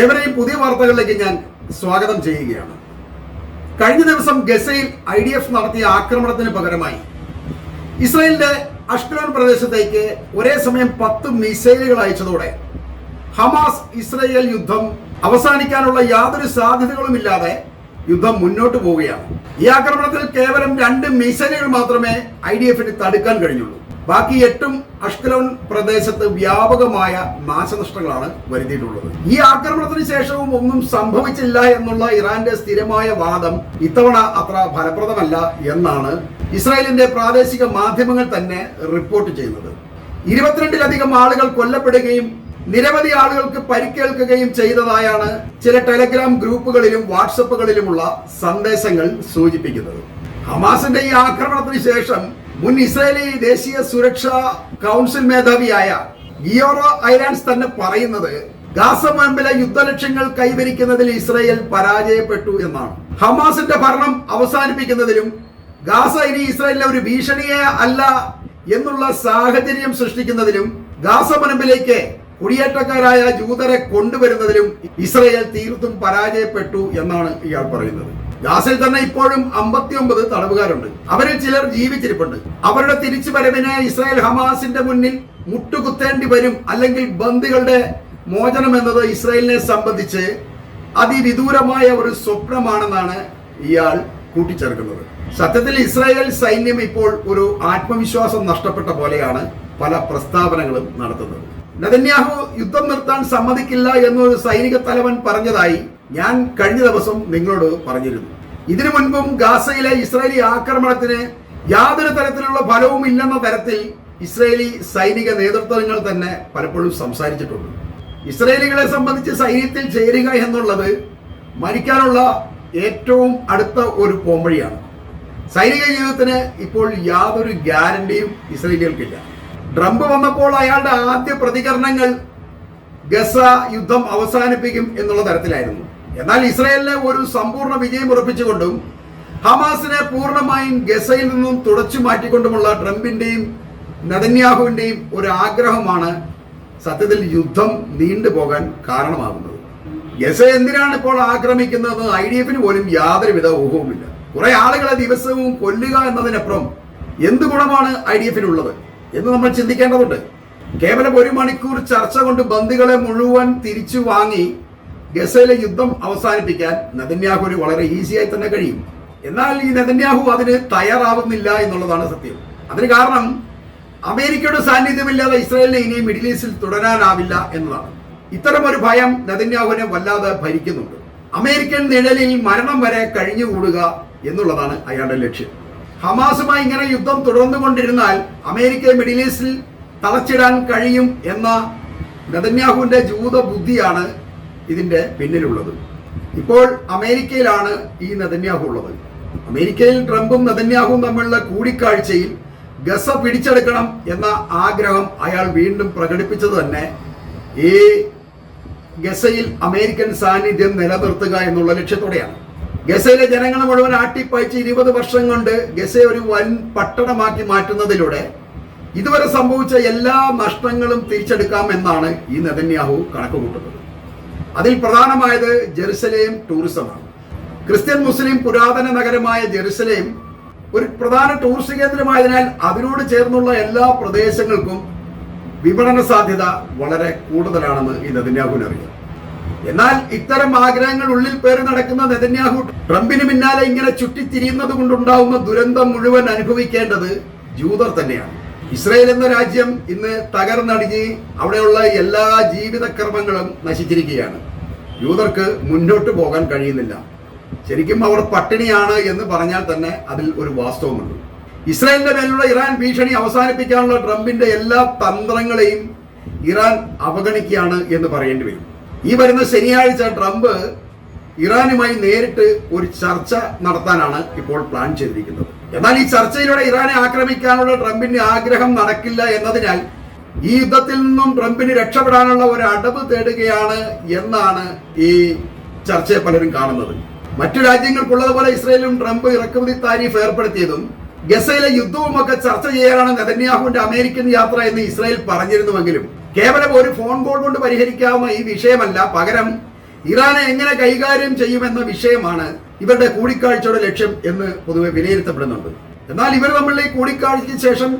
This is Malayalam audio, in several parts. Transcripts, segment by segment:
ഏവരെയും പുതിയ വാർത്തകളിലേക്ക് ഞാൻ സ്വാഗതം ചെയ്യുകയാണ്. കഴിഞ്ഞ ദിവസം ഗസയിൽ ഐ ഡി എഫ് നടത്തിയ ആക്രമണത്തിന് പകരമായി ഇസ്രായേലിന്റെ അഷ്കലോൺ പ്രദേശത്തേക്ക് ഒരേ സമയം പത്ത് മിസൈലുകൾ അയച്ചതോടെ ഹമാസ് ഇസ്രായേൽ യുദ്ധം അവസാനിക്കാനുള്ള യാതൊരു സാധ്യതകളുമില്ലാതെ യുദ്ധം മുന്നോട്ട് പോവുകയാണ്. ഈ ആക്രമണത്തിൽ കേവലം രണ്ട് മിസൈലുകൾ മാത്രമേ ഐ ഡി എഫിന് തടുക്കാൻ കഴിഞ്ഞുള്ളൂ. ബാക്കി എട്ടും അഷ്കലോൺ പ്രദേശത്ത് വ്യാപകമായ നാശനഷ്ടങ്ങളാണ് വരുത്തിയിട്ടുള്ളത്. ഈ ആക്രമണത്തിന് ശേഷവും ഒന്നും സംഭവിച്ചില്ല എന്നുള്ള ഇറാന്റെ സ്ഥിരമായ വാദം ഇത്തവണ അത്ര ഫലപ്രദമല്ല എന്നാണ് ഇസ്രായേലിന്റെ പ്രാദേശിക മാധ്യമങ്ങൾ തന്നെ റിപ്പോർട്ട് ചെയ്യുന്നത്. ഇരുപത്തിരണ്ടിലധികം ആളുകൾ കൊല്ലപ്പെടുകയും നിരവധി ആളുകൾക്ക് പരിക്കേൽക്കുകയും ചെയ്തതായാണ് ചില ടെലഗ്രാം ഗ്രൂപ്പുകളിലും വാട്സപ്പുകളിലുമുള്ള സന്ദേശങ്ങൾ സൂചിപ്പിക്കുന്നത്. ഹമാസിന്റെ ഈ ആക്രമണത്തിന് ശേഷം മുൻ ഇസ്രായേലി ദേശീയ സുരക്ഷാ കൗൺസിൽ മേധാവിയായ ഗിയോറോ ഐലാൻഡ്സ് തന്നെ പറയുന്നത് ഗാസ മുൻപിലെ യുദ്ധലക്ഷ്യങ്ങൾ കൈവരിക്കുന്നതിൽ ഇസ്രായേൽ പരാജയപ്പെട്ടു എന്നാണ്. ഹമാസിന്റെ ഭരണം അവസാനിപ്പിക്കുന്നതിലും ഗാസ ഇനി ഇസ്രായേലിലെ ഒരു ഭീഷണിയെ അല്ല എന്നുള്ള സാഹചര്യം സൃഷ്ടിക്കുന്നതിലും ഗാസ മുനമ്പിലേക്ക് കുടിയേറ്റക്കാരായ ജൂതരെ കൊണ്ടുവരുന്നതിലും ഇസ്രായേൽ തീർത്തും പരാജയപ്പെട്ടു എന്നാണ് ഇയാൾ പറയുന്നത്. ഗാസയിൽ തന്നെ ഇപ്പോഴും അമ്പത്തിയൊമ്പത് തടവുകാരുണ്ട്. അവരിൽ ചിലർ ജീവിച്ചിരിപ്പുണ്ട്. അവരുടെ തിരിച്ചുവരവിന് ഇസ്രായേൽ ഹമാസിന്റെ മുന്നിൽ മുട്ടുകുത്തേണ്ടി വരും അല്ലെങ്കിൽ ബന്ദികളുടെ മോചനം എന്നത് ഇസ്രായേലിനെ സംബന്ധിച്ച് അതിവിദൂരമായ ഒരു സ്വപ്നമാണെന്നാണ് ഇയാൾ കൂട്ടിച്ചേർക്കുന്നത്. സത്യത്തിൽ ഇസ്രായേൽ സൈന്യം ഇപ്പോൾ ഒരു ആത്മവിശ്വാസം നഷ്ടപ്പെട്ട പോലെയാണ് പല പ്രസ്താവനകളും നടത്തുന്നത്. നദന്യാഹു യുദ്ധം നിർത്താൻ സമ്മതിക്കില്ല എന്നൊരു സൈനിക തലവൻ പറഞ്ഞതായി ഞാൻ കഴിഞ്ഞ ദിവസം നിങ്ങളോട് പറഞ്ഞിരുന്നു. ഇതിനു മുൻപും ഗാസയിലെ ഇസ്രായേലി ആക്രമണത്തിന് യാതൊരു തരത്തിലുള്ള ഫലവും ഇല്ലെന്ന തരത്തിൽ ഇസ്രായേലി സൈനിക നേതൃത്വങ്ങൾ തന്നെ പലപ്പോഴും സംസാരിച്ചിട്ടുണ്ട്. ഇസ്രായേലികളെ സംബന്ധിച്ച് സൈന്യത്തിൽ ചേരുക എന്നുള്ളത് മരിക്കാനുള്ള ഏറ്റവും അടുത്ത ഒരു പോംവഴിയാണ്. സൈനിക ജീവിതത്തിന് ഇപ്പോൾ യാതൊരു ഗ്യാരണ്ടിയും ഇസ്രായേലികൾക്കില്ല. ട്രംപ് വന്നപ്പോൾ അയാളുടെ ആദ്യ പ്രതികരണങ്ങൾ ഗസ യുദ്ധം അവസാനിപ്പിക്കും എന്നുള്ള തരത്തിലായിരുന്നു. എന്നാൽ ഇസ്രായേലിനെ ഒരു സമ്പൂർണ വിജയം ഉറപ്പിച്ചുകൊണ്ടും ഹമാസിനെ പൂർണമായും ഗസയിൽ നിന്നും തുടച്ചു മാറ്റിക്കൊണ്ടുമുള്ള ട്രംപിന്റെയും നെതന്യാഹുവിന്റെയും ഒരു ആഗ്രഹമാണ് സത്യത്തിൽ യുദ്ധം നീണ്ടുപോകാൻ കാരണമാകുന്നത്. ഗസ എന്തിനാണ് ഇപ്പോൾ ആക്രമിക്കുന്നത്? ഐ ഡി എഫിന് പോലും യാതൊരുവിധ ഊഹവുമില്ല. കുറെ ആളുകളെ ദിവസവും കൊല്ലുക എന്നതിനപ്പുറം എന്ത് ഗുണമാണ് ഐ ഡി എഫിനുള്ളത് എന്ന് നമ്മൾ ചിന്തിക്കേണ്ടതുണ്ട്. കേവലം ഒരു മണിക്കൂർ ചർച്ച കൊണ്ട് ബന്ദികളെ മുഴുവൻ തിരിച്ചു വാങ്ങി ഗസയിലെ യുദ്ധം അവസാനിപ്പിക്കാൻ നെതന്യാഹുവിന് വളരെ ഈസിയായി തന്നെ കഴിയും. എന്നാൽ ഈ നെതന്യാഹു അതിന് തയ്യാറാവുന്നില്ല എന്നുള്ളതാണ് സത്യം. അതിന് കാരണം അമേരിക്കയുടെ സാന്നിധ്യമില്ലാതെ ഇസ്രായേലിനെ ഇനി മിഡിൽ ഈസ്റ്റിൽ തുടരാനാവില്ല എന്നതാണ്. ഇത്തരം ഒരു ഭയം നെതന്യാഹുവിനെ വല്ലാതെ ഭരിക്കുന്നുണ്ട്. അമേരിക്കൻ നിഴലിൽ മരണം വരെ കഴിഞ്ഞുകൂടുക എന്നുള്ളതാണ് അയാളുടെ ലക്ഷ്യം. ഹമാസുമായി ഇങ്ങനെ യുദ്ധം തുടർന്നുകൊണ്ടിരുന്നാൽ അമേരിക്ക മിഡിൽ ഈസ്റ്റിൽ തളച്ചിടാൻ കഴിയും എന്ന നെതന്യാഹുവിന്റെ ജൂത ബുദ്ധിയാണ് ഇതിന്റെ പിന്നിലുള്ളത്. ഇപ്പോൾ അമേരിക്കയിലാണ് ഈ നദന്യാഹു ഉള്ളത്. അമേരിക്കയിൽ ട്രംപും നെതന്യാഹുവും തമ്മിലുള്ള കൂടിക്കാഴ്ചയിൽ ഗസ പിടിച്ചെടുക്കണം എന്ന ആഗ്രഹം അയാൾ വീണ്ടും പ്രകടിപ്പിച്ചത് തന്നെ ഈ ഗസയിൽ അമേരിക്കൻ സാന്നിധ്യം നിലനിർത്തുക എന്നുള്ള ലക്ഷ്യത്തോടെയാണ്. ഗസയിലെ ജനങ്ങളെ മുഴുവൻ ആട്ടിപ്പായിച്ച് ഇരുപത് വർഷം കൊണ്ട് ഗസയെ ഒരു വൻ പട്ടണമാക്കി മാറ്റുന്നതിലൂടെ ഇതുവരെ സംഭവിച്ച എല്ലാ നഷ്ടങ്ങളും തിരിച്ചെടുക്കാം എന്നാണ് ഈ നെതന്യാഹു കണക്കുകൂട്ടുന്നത്. അതിൽ പ്രധാനമായത് ജെറുസലേം ടൂറിസമാണ്. ക്രിസ്ത്യൻ മുസ്ലിം പുരാതന നഗരമായ ജെറുസലേം ഒരു പ്രധാന ടൂറിസ്റ്റ് കേന്ദ്രമായതിനാൽ അതിനോട് ചേർന്നുള്ള എല്ലാ പ്രദേശങ്ങൾക്കും വിപണന സാധ്യത വളരെ കൂടുതലാണെന്ന് ഈ നെതന്യാഹുവിന് അറിയാം. എന്നാൽ ഇത്തരം ആഗ്രഹങ്ങൾ ഉള്ളിൽ പേര് നടക്കുന്ന നെതന്യാഹു ട്രംപിന് പിന്നാലെ ഇങ്ങനെ ചുറ്റിത്തിരിയുന്നത് കൊണ്ടുണ്ടാവുന്ന ദുരന്തം മുഴുവൻ അനുഭവിക്കേണ്ടത് ജൂതർ തന്നെയാണ്. ഇസ്രയേൽ എന്ന രാജ്യം ഇന്ന് തകർന്നടിഞ്ഞ് അവിടെയുള്ള എല്ലാ ജീവിതകർമ്മങ്ങളും നശിച്ചിരിക്കുകയാണ്. യൂതർക്ക് മുന്നോട്ട് പോകാൻ കഴിയുന്നില്ല. ശരിക്കും അവർ പട്ടിണിയാണ് എന്ന് പറഞ്ഞാൽ തന്നെ അതിൽ ഒരു വാസ്തവമുണ്ട്. ഇസ്രായേലിന്റെ മേലുള്ള ഇറാൻ ഭീഷണി അവസാനിപ്പിക്കാനുള്ള ട്രംപിന്റെ എല്ലാ തന്ത്രങ്ങളെയും ഇറാൻ അവഗണിക്കുകയാണ് എന്ന് പറയേണ്ടി വരും. ഈ വരുന്ന ശനിയാഴ്ച ട്രംപ് ഇറാനുമായി നേരിട്ട് ഒരു ചർച്ച നടത്താനാണ് ഇപ്പോൾ പ്ലാൻ ചെയ്തിരിക്കുന്നത്. എന്നാൽ ഈ ചർച്ചയിലൂടെ ഇറാനെ ആക്രമിക്കാനുള്ള ട്രംപിന്റെ ആഗ്രഹം നടക്കില്ല എന്നതിനാൽ ഈ യുദ്ധത്തിൽ നിന്നും ട്രംപിന് രക്ഷപ്പെടാനുള്ള ഒരു അടവ് തേടുകയാണ് എന്നാണ് ഈ ചർച്ചയെ പലരും കാണുന്നത്. മറ്റു രാജ്യങ്ങൾക്കുള്ളതുപോലെ ഇസ്രയേലും ട്രംപ് ഇറക്കുമതി താരിഫ് ഏർപ്പെടുത്തിയതും ഗസയിലെ യുദ്ധവും ഒക്കെ ചർച്ച ചെയ്യാനാണ് നെതന്യാഹുവിന്റെ അമേരിക്കൻ യാത്ര എന്ന് ഇസ്രായേൽ പറഞ്ഞിരുന്നുവെങ്കിലും കേവലം ഒരു ഫോൺ കോൾ കൊണ്ട് പരിഹരിക്കാവുന്ന ഈ വിഷയമല്ല പകരം ഇറാനെ എങ്ങനെ കൈകാര്യം ചെയ്യുമെന്ന വിഷയമാണ് ഇവരുടെ കൂടിക്കാഴ്ചയുടെ ലക്ഷ്യം എന്ന് പൊതുവെ വിലയിരുത്തപ്പെടുന്നുണ്ട്. എന്നാൽ ഇവർ തമ്മിലുള്ള ഈ കൂടിക്കാഴ്ചയ്ക്ക് ശേഷം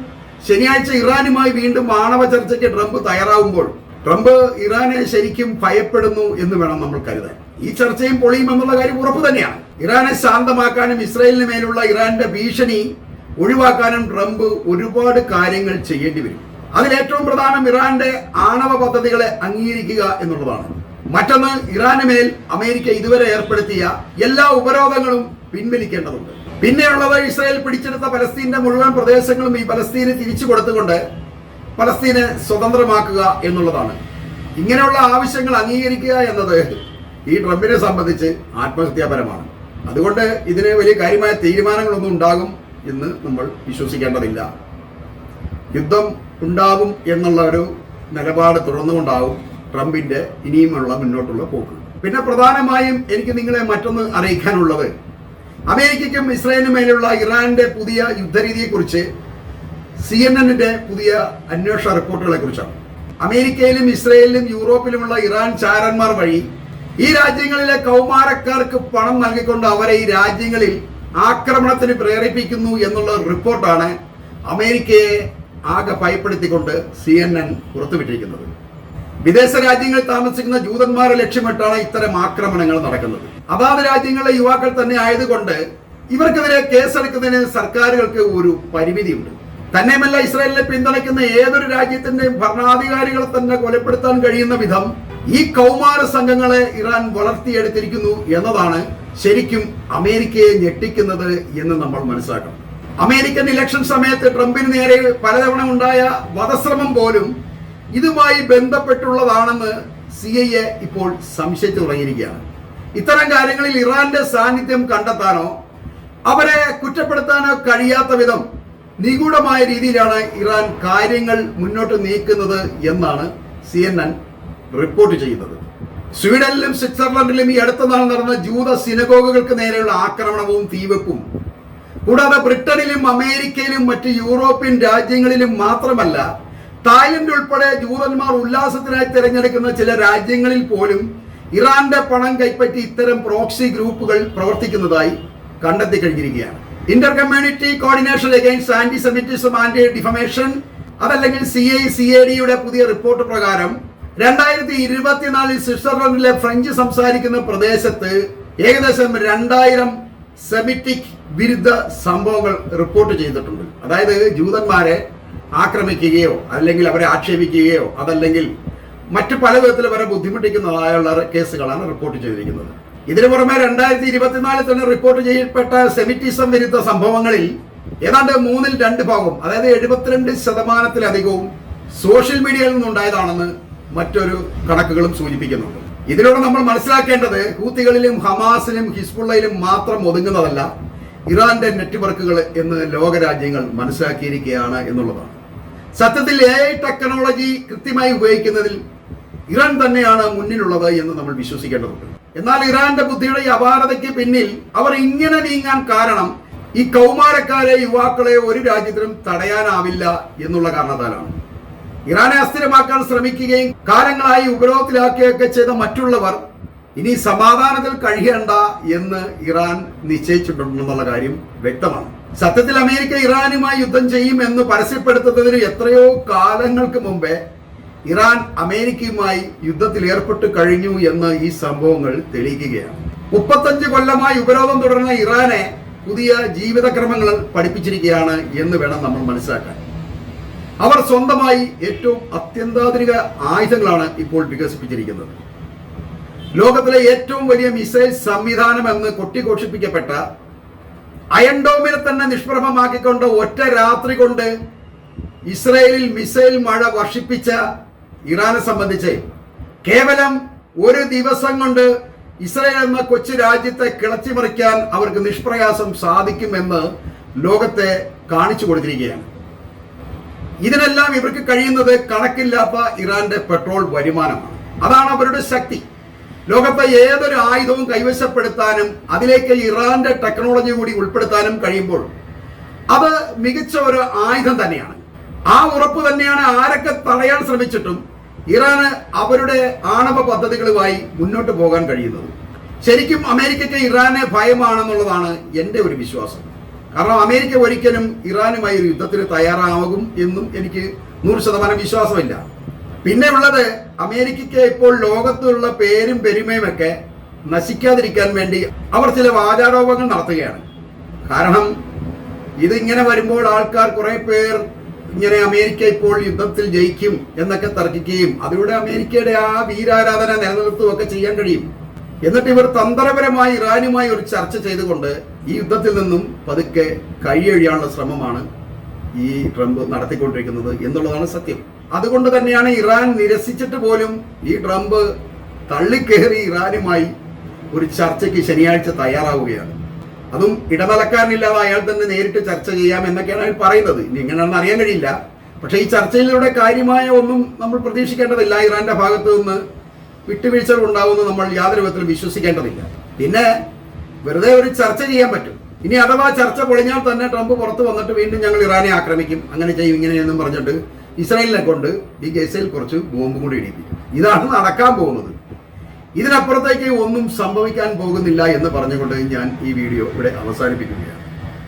ശനിയാഴ്ച ഇറാനുമായി വീണ്ടും ആണവ ചർച്ചയ്ക്ക് ട്രംപ് തയ്യാറാവുമ്പോൾ ട്രംപ് ഇറാനെ ശരിക്കും ഭയപ്പെടുന്നു എന്ന് വേണം നമ്മൾ കരുതാൻ. ഈ ചർച്ചയും പൊളിയും എന്നുള്ള കാര്യം ഉറപ്പ് തന്നെയാണ്. ഇറാനെ ശാന്തമാക്കാനും ഇസ്രായേലിന് മേലുള്ള ഇറാന്റെ ഭീഷണി ഒഴിവാക്കാനും ട്രംപ് ഒരുപാട് കാര്യങ്ങൾ ചെയ്യേണ്ടി വരും. അതിലേറ്റവും പ്രധാനം ഇറാന്റെ ആണവ പദ്ധതികളെ അംഗീകരിക്കുക എന്നുള്ളതാണ്. മറ്റൊന്ന് ഇറാന് മേൽ അമേരിക്ക ഇതുവരെ ഏർപ്പെടുത്തിയ എല്ലാ ഉപരോധങ്ങളും പിൻവലിക്കേണ്ടതുണ്ട്. പിന്നെയുള്ളത് ഇസ്രായേൽ പിടിച്ചെടുത്ത പലസ്തീന്റെ മുഴുവൻ പ്രദേശങ്ങളും ഈ പലസ്തീന് തിരിച്ചു കൊടുത്തുകൊണ്ട് പലസ്തീനെ സ്വതന്ത്രമാക്കുക എന്നുള്ളതാണ്. ഇങ്ങനെയുള്ള ആവശ്യങ്ങൾ അംഗീകരിക്കുക എന്നത് ഈ ട്രംപിനെ സംബന്ധിച്ച് ആത്മഹത്യാപരമാണ്. അതുകൊണ്ട് ഇതിന് വലിയ കാര്യമായ തീരുമാനങ്ങളൊന്നും ഉണ്ടാകും എന്ന് നമ്മൾ വിശ്വസിക്കേണ്ടതില്ല. യുദ്ധം ഉണ്ടാകും എന്നുള്ള ഒരു നിലപാട് തുടർന്നുകൊണ്ടാവും ട്രംപിന്റെ ഇനിയുമുള്ള മുന്നോട്ടുള്ള പോക്ക്. പിന്നെ പ്രധാനമായും എനിക്ക് നിങ്ങളെ മറ്റൊന്ന് അറിയിക്കാനുള്ളത്. അമേരിക്കയ്ക്കും ഇസ്രായേലിനും മേലുള്ള ഇറാന്റെ പുതിയ യുദ്ധരീതിയെക്കുറിച്ച് സി എൻ എന്നിന്റെ പുതിയ അന്വേഷണ റിപ്പോർട്ടുകളെ കുറിച്ചാണ്. അമേരിക്കയിലും ഇസ്രായേലിലും യൂറോപ്പിലുമുള്ള ഇറാൻ ചാരന്മാർ വഴി ഈ രാജ്യങ്ങളിലെ കൗമാരക്കാർക്ക് പണം നൽകിക്കൊണ്ട് അവരെ ഈ രാജ്യങ്ങളിൽ ആക്രമണത്തിന് പ്രേരിപ്പിക്കുന്നു എന്നുള്ള റിപ്പോർട്ടാണ് അമേരിക്കയെ ആകെ ഭയപ്പെടുത്തിക്കൊണ്ട് സി എൻ എൻ പുറത്തുവിട്ടിരിക്കുന്നത്. വിദേശ രാജ്യങ്ങളിൽ താമസിക്കുന്ന ജൂതന്മാരെ ലക്ഷ്യമിട്ടാണ് ഇത്തരം ആക്രമണങ്ങൾ നടക്കുന്നത്. അതാത് രാജ്യങ്ങളിലെ യുവാക്കൾ തന്നെ ആയതുകൊണ്ട് ഇവർക്കെതിരെ കേസെടുക്കുന്നതിന് സർക്കാരുകൾക്ക് ഒരു പരിമിതിയുണ്ട്. തന്നെയുമല്ല ഇസ്രായേലിനെ പിന്തുണയ്ക്കുന്ന ഏതൊരു രാജ്യത്തിന്റെയും ഭരണാധികാരികളെ തന്നെ കൊലപ്പെടുത്താൻ കഴിയുന്ന വിധം ഈ കൗമാര സംഘങ്ങളെ ഇറാൻ വളർത്തിയെടുത്തിരിക്കുന്നു എന്നതാണ് ശരിക്കും അമേരിക്കയെ ഞെട്ടിക്കുന്നത് എന്ന് നമ്മൾ മനസ്സിലാക്കണം. അമേരിക്കൻ ഇലക്ഷൻ സമയത്ത് ട്രംപിന് നേരെ പലതവണ ഉണ്ടായ വധശ്രമം പോലും ഇതുമായി ബന്ധപ്പെട്ടുള്ളതാണെന്ന് സി ഐ എ ഇപ്പോൾ സംശയിച്ചു തുടങ്ങിയിരിക്കുകയാണ്. ഇത്തരം കാര്യങ്ങളിൽ ഇറാന്റെ സാന്നിധ്യം കണ്ടെത്താനോ അവരെ കുറ്റപ്പെടുത്താനോ കഴിയാത്ത വിധം നിഗൂഢമായ രീതിയിലാണ് ഇറാൻ കാര്യങ്ങൾ മുന്നോട്ട് നീക്കുന്നത് എന്നാണ് സി എൻ എൻ റിപ്പോർട്ട് ചെയ്യുന്നത്. സ്വീഡനിലും സ്വിറ്റ്സർലൻഡിലും ഈ അടുത്ത നാൾ നടന്ന ജൂത സിനഗോഗുകൾക്ക് നേരെയുള്ള ആക്രമണവും തീവെപ്പും. കൂടാതെ ബ്രിട്ടനിലും അമേരിക്കയിലും മറ്റ് യൂറോപ്യൻ രാജ്യങ്ങളിലും മാത്രമല്ല തായ്ലൻഡ് ഉൾപ്പെടെ ജൂതന്മാർ ഉല്ലാസത്തിനായി തിരഞ്ഞെടുക്കുന്ന ചില രാജ്യങ്ങളിൽ പോലും ഇറാന്റെ പണം കൈപ്പറ്റി ഇത്തരം പ്രോക്സി ഗ്രൂപ്പുകൾ പ്രവർത്തിക്കുന്നതായി കണ്ടെത്തി കഴിഞ്ഞിരിക്കുകയാണ്. Inter community coordination against antisemitism anti defamation അതല്ലെങ്കിൽ സി ഐ സി എ ഡിയുടെ പുതിയ റിപ്പോർട്ട് പ്രകാരം രണ്ടായിരത്തി ഇരുപത്തിനാലിൽ സ്വിറ്റ്സർലൻഡിലെ ഫ്രഞ്ച് സംസാരിക്കുന്ന പ്രദേശത്ത് ഏകദേശം രണ്ടായിരം സെമിറ്റിക് വിരുദ്ധ സംഭവങ്ങൾ റിപ്പോർട്ട് ചെയ്തിട്ടുണ്ട്. അതായത് ജൂതന്മാരെ ആക്രമിക്കുകയോ അല്ലെങ്കിൽ അവരെ ആക്ഷേപിക്കുകയോ അതല്ലെങ്കിൽ മറ്റു പല വിധത്തിൽ അവരെ ബുദ്ധിമുട്ടിക്കുന്നതായുള്ള കേസുകളാണ് റിപ്പോർട്ട് ചെയ്തിരിക്കുന്നത്. ഇതിനു പുറമെ രണ്ടായിരത്തി ഇരുപത്തിനാലിൽ തന്നെ റിപ്പോർട്ട് ചെയ്യപ്പെട്ട സെമിറ്റിസം വിരുദ്ധ സംഭവങ്ങളിൽ ഏതാണ്ട് മൂന്നിൽ രണ്ട് ഭാഗവും അതായത് എഴുപത്തിരണ്ട് ശതമാനത്തിലധികവും സോഷ്യൽ മീഡിയയിൽ നിന്നുണ്ടായതാണെന്ന് മറ്റൊരു കണക്കുകളും സൂചിപ്പിക്കുന്നുണ്ട്. ഇതിലൂടെ നമ്മൾ മനസ്സിലാക്കേണ്ടത് ഹൂത്തികളിലും ഹമാസിലും ഹിസ്ബുള്ളയിലും മാത്രം ഒതുങ്ങുന്നതല്ല ഇറാന്റെ നെറ്റ്വർക്കുകൾ എന്ന് ലോകരാജ്യങ്ങൾ മനസ്സിലാക്കിയിരിക്കുകയാണ് എന്നുള്ളതാണ്. സത്യത്തിൽ എ ഐ ടെക്നോളജി കൃത്യമായി ഉപയോഗിക്കുന്നതിൽ ഇറാൻ തന്നെയാണ് മുന്നിലുള്ളത് എന്ന് നമ്മൾ വിശ്വസിക്കേണ്ടതുണ്ട്. എന്നാൽ ഇറാന്റെ ബുദ്ധിയുടെ ഈ അപാരതയ്ക്ക് പിന്നിൽ അവർ ഇങ്ങനെ നീങ്ങാൻ കാരണം ഈ കൗമാരക്കാരെ യുവാക്കളെ ഒരു രാജ്യത്തിനും തടയാനാവില്ല എന്നുള്ള കാരണത്താലാണ്. ഇറാനെ അസ്ഥിരമാക്കാൻ ശ്രമിക്കുകയും കാലങ്ങളായി ഉപരോധത്തിലാക്കുകയൊക്കെ ചെയ്ത മറ്റുള്ളവർ ഇനി സമാധാനത്തിൽ കഴിയേണ്ട എന്ന് ഇറാൻ നിശ്ചയിച്ചിട്ടുണ്ടെന്നുള്ള കാര്യം വ്യക്തമാണ്. സത്യത്തിൽ അമേരിക്ക ഇറാനുമായി യുദ്ധം ചെയ്യും എന്ന് പരസ്യപ്പെടുത്തുന്നതിന് എത്രയോ കാലങ്ങൾക്ക് മുമ്പേ ഇറാൻ അമേരിക്കയുമായി യുദ്ധത്തിൽ ഏർപ്പെട്ട് കഴിഞ്ഞു എന്ന് ഈ സംഭവങ്ങൾ തെളിയിക്കുകയാണ്. മുപ്പത്തഞ്ച് കൊല്ലമായി ഉപരോധം തുടർന്ന ഇറാനെ പുതിയ ജീവിതക്രമങ്ങൾ പഠിപ്പിച്ചിരിക്കുകയാണ് എന്ന് വേണം നമ്മൾ മനസ്സിലാക്കാൻ. അവർ സ്വന്തമായി ഏറ്റവും അത്യന്താധുനിക ആയുധങ്ങളാണ് ഇപ്പോൾ വികസിപ്പിച്ചിരിക്കുന്നത്. ലോകത്തിലെ ഏറ്റവും വലിയ മിസൈൽ സംവിധാനം എന്ന് കൊട്ടിഘോഷിപ്പിക്കപ്പെട്ട അയൺഡോമിനെ തന്നെ നിഷ്പ്രഭമാക്കിക്കൊണ്ട് ഒറ്റ രാത്രി കൊണ്ട് ഇസ്രയേലിൽ മിസൈൽ മഴ വർഷിപ്പിച്ച ഇറാനെ സംബന്ധിച്ച് കേവലം ഒരു ദിവസം കൊണ്ട് ഇസ്രയേൽ എന്ന കൊച്ചു രാജ്യത്തെ കിളച്ചിമറിക്കാൻ അവർക്ക് നിഷ്പ്രയാസം സാധിക്കുമെന്ന് ലോകത്തെ കാണിച്ചു കൊടുത്തിരിക്കുകയാണ്. ഇതിനെല്ലാം ഇവർക്ക് കഴിയുന്നത് കണക്കില്ലാത്ത ഇറാന്റെ പെട്രോൾ വരുമാനമാണ്. അതാണ് അവരുടെ ശക്തി. ലോകത്തെ ഏതൊരു ആയുധവും കൈവശപ്പെടുത്താനും അതിലേക്ക് ഇറാന്റെ ടെക്നോളജി കൂടി ഉൾപ്പെടുത്താനും കഴിയുമ്പോൾ അത് മികച്ച ഒരു ആയുധം തന്നെയാണ്. ആ ഉറപ്പ് തന്നെയാണ് ആരൊക്കെ തടയാൻ ശ്രമിച്ചിട്ടും ഇറാന് അവരുടെ ആണവ പദ്ധതികളുമായി മുന്നോട്ട് പോകാൻ കഴിയുന്നത്. ശരിക്കും അമേരിക്കയ്ക്ക് ഇറാനെ ഭയമാണെന്നുള്ളതാണ് എന്റെ ഒരു വിശ്വാസം. കാരണം അമേരിക്ക ഒരിക്കലും ഇറാനുമായി ഒരു യുദ്ധത്തിന് തയ്യാറാകും എന്നും എനിക്ക് നൂറ് ശതമാനം വിശ്വാസമില്ല. പിന്നെ ഉള്ളത് അമേരിക്കയ്ക്ക് ഇപ്പോൾ ലോകത്തുള്ള പേരും പെരുമയും ഒക്കെ നശിക്കാതിരിക്കാൻ വേണ്ടി അവർ ചില വാചാരോപങ്ങൾ നടത്തുകയാണ്. കാരണം ഇതിങ്ങനെ വരുമ്പോൾ ആൾക്കാർ കുറെ പേർ ഇങ്ങനെ അമേരിക്ക ഇപ്പോൾ യുദ്ധത്തിൽ ജയിക്കും എന്നൊക്കെ തർക്കിക്കുകയും അതിലൂടെ അമേരിക്കയുടെ ആ വീരാരാധന നിലനിർത്തുകയൊക്കെ ചെയ്യാൻ കഴിയും. എന്നിട്ട് ഇവർ തന്ത്രപരമായി ഇറാനുമായി ഒരു ചർച്ച ചെയ്തുകൊണ്ട് ഈ യുദ്ധത്തിൽ നിന്നും പതുക്കെ കഴിയൊഴിയാനുള്ള ശ്രമമാണ് ഈ ട്രംപ് നടത്തിക്കൊണ്ടിരിക്കുന്നത് എന്നുള്ളതാണ് സത്യം. അതുകൊണ്ട് തന്നെയാണ് ഇറാൻ നിരസിച്ചിട്ട് പോലും ഈ ട്രംപ് തള്ളിക്കേറി ഇറാനുമായി ഒരു ചർച്ചയ്ക്ക് ശനിയാഴ്ച തയ്യാറാവുകയാണ്. അതും ഇടനിലക്കാരനില്ലാതെ അയാൾ തന്നെ നേരിട്ട് ചർച്ച ചെയ്യാം എന്നൊക്കെയാണ് അയാൾ പറയുന്നത്. ഇനി എങ്ങനെയാണെന്ന് അറിയാൻ കഴിയില്ല. പക്ഷേ ഈ ചർച്ചയിലൂടെ കാര്യമായ ഒന്നും നമ്മൾ പ്രതീക്ഷിക്കേണ്ടതില്ല. ഇറാന്റെ ഭാഗത്ത് നിന്ന് വിട്ടുവീഴ്ചകൾ ഉണ്ടാവുമെന്ന് നമ്മൾ യാതൊരു വിധത്തിലും വിശ്വസിക്കേണ്ടതില്ല. പിന്നെ വെറുതെ ഒരു ചർച്ച ചെയ്യാൻ പറ്റും. ഇനി അഥവാ ചർച്ച പൊളിഞ്ഞാൽ തന്നെ ട്രംപ് പുറത്ത് വന്നിട്ട് വീണ്ടും ഞങ്ങൾ ഇറാനെ ആക്രമിക്കും. അങ്ങനെ ചെയ്യും ഇങ്ങനെയെന്നും പറഞ്ഞിട്ട് ഇസ്രായേലിനെ കൊണ്ട് ഈ ഗസയിൽ കുറച്ച് ബോംബ് കൂടി ഇടിപ്പിക്കും ഇതാണ് നടക്കാൻ പോകുന്നത്. ഇതിനപ്പുറത്തേക്ക് ഒന്നും സംഭവിക്കാൻ പോകുന്നില്ല എന്ന് പറഞ്ഞുകൊണ്ട് ഞാൻ ഈ വീഡിയോ ഇവിടെ അവസാനിപ്പിക്കുകയാണ്.